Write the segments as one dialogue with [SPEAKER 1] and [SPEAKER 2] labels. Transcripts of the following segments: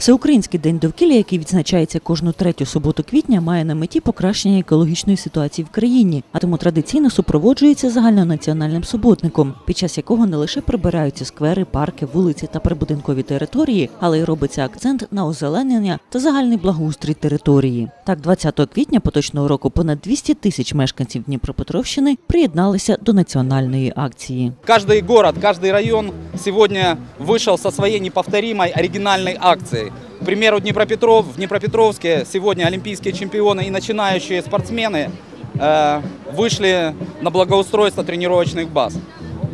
[SPEAKER 1] Всеукраїнський день довкілля, який відзначається кожну третю суботу квітня, має на меті покращення екологічної ситуації в країні, а тому традиційно супроводжується загальнонаціональним суботником, під час якого не лише прибираються сквери, парки, вулиці та прибудинкові території, але й робиться акцент на озеленення та загальний благоустрій території. Так, 20 квітня поточного року понад 200 тисяч мешканців Дніпропетровщини приєдналися до національної акції.
[SPEAKER 2] Каждый город, каждый район сегодня вышел со своей неповторимой оригинальной акцией. К примеру, Днепропетров, в Днепропетровске сегодня олимпийские чемпионы и начинающие спортсмены э, вышли на благоустройство тренировочных баз.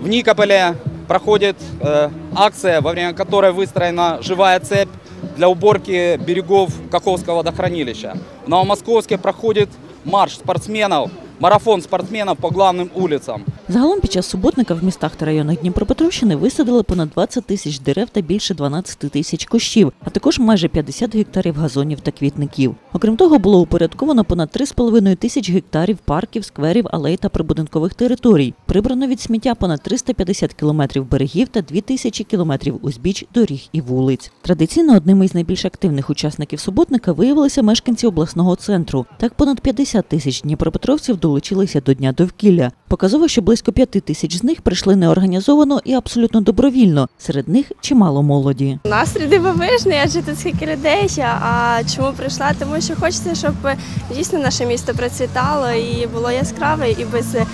[SPEAKER 2] В Никополе проходит э, акция, во время которой выстроена живая цепь для уборки берегов Каховского водохранилища. В Новомосковске проходит марш спортсменов, марафон спортсменов по главным улицам.
[SPEAKER 1] Загалом під час суботника в містах та районах Дніпропетровщини висадили понад 20 тисяч дерев та більше 12 тисяч кущів, а також майже 50 гектарів газонів та квітників. Окрім того, було упорядковано понад 3,5 тисяч гектарів парків, скверів, алей та прибудинкових територій. Прибрано від сміття понад 350 кілометрів берегів та 2 тисячі кілометрів узбіч доріг і вулиць. Традиційно одними із найбільш активних учасників суботника виявилися мешканці обласного центру. Так понад 50 тисяч дніпропетровців долучилися до дня довкілля. Показово, що близько 5 тисяч з них прийшли неорганізовано і абсолютно добровільно. Серед них чимало молоді.
[SPEAKER 3] Настрій дивовижний, адже тут скільки людей. А чому прийшла? Тому що хочеться, щоб дійсно наше місто процвітало і було яскраве і без е,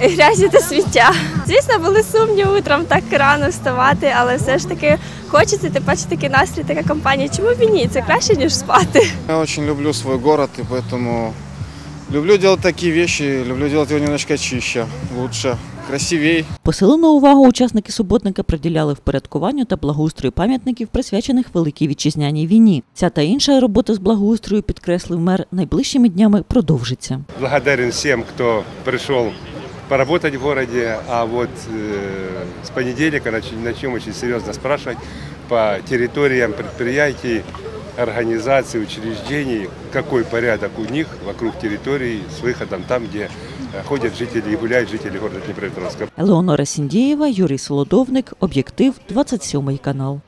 [SPEAKER 3] грязі та сміття. Звісно, були сумні утром так рано вставати, але все ж таки хочеться ти бачити такий настрій, така компанія. Чому б і ні? Це краще ніж спати.
[SPEAKER 4] Я очень люблю свой город, и поэтому люблю делать такие вещи, люблю делать его немножко чище, лучше, красивей.
[SPEAKER 1] Посилену увагу учасники суботника приділяли впорядкуванню та благоустрою пам'ятників, присвячених Великій вітчизняній війні. Ця та інша робота з благоустрою, підкреслив мер, найближчими днями продовжиться.
[SPEAKER 5] Благодарен всем, кто пришел поработать в городе, а вот э, с понедельника нач- начнем очень серьезно спрашивать по территориям предприятий, организаций, учреждений, какой порядок у них вокруг территории с выходом там, где ходять ходят жители и гуляют жители города Днепропетровска.
[SPEAKER 1] Леонора Сіндєєва, Юрій Солодовник, Об'єктив, 27 канал.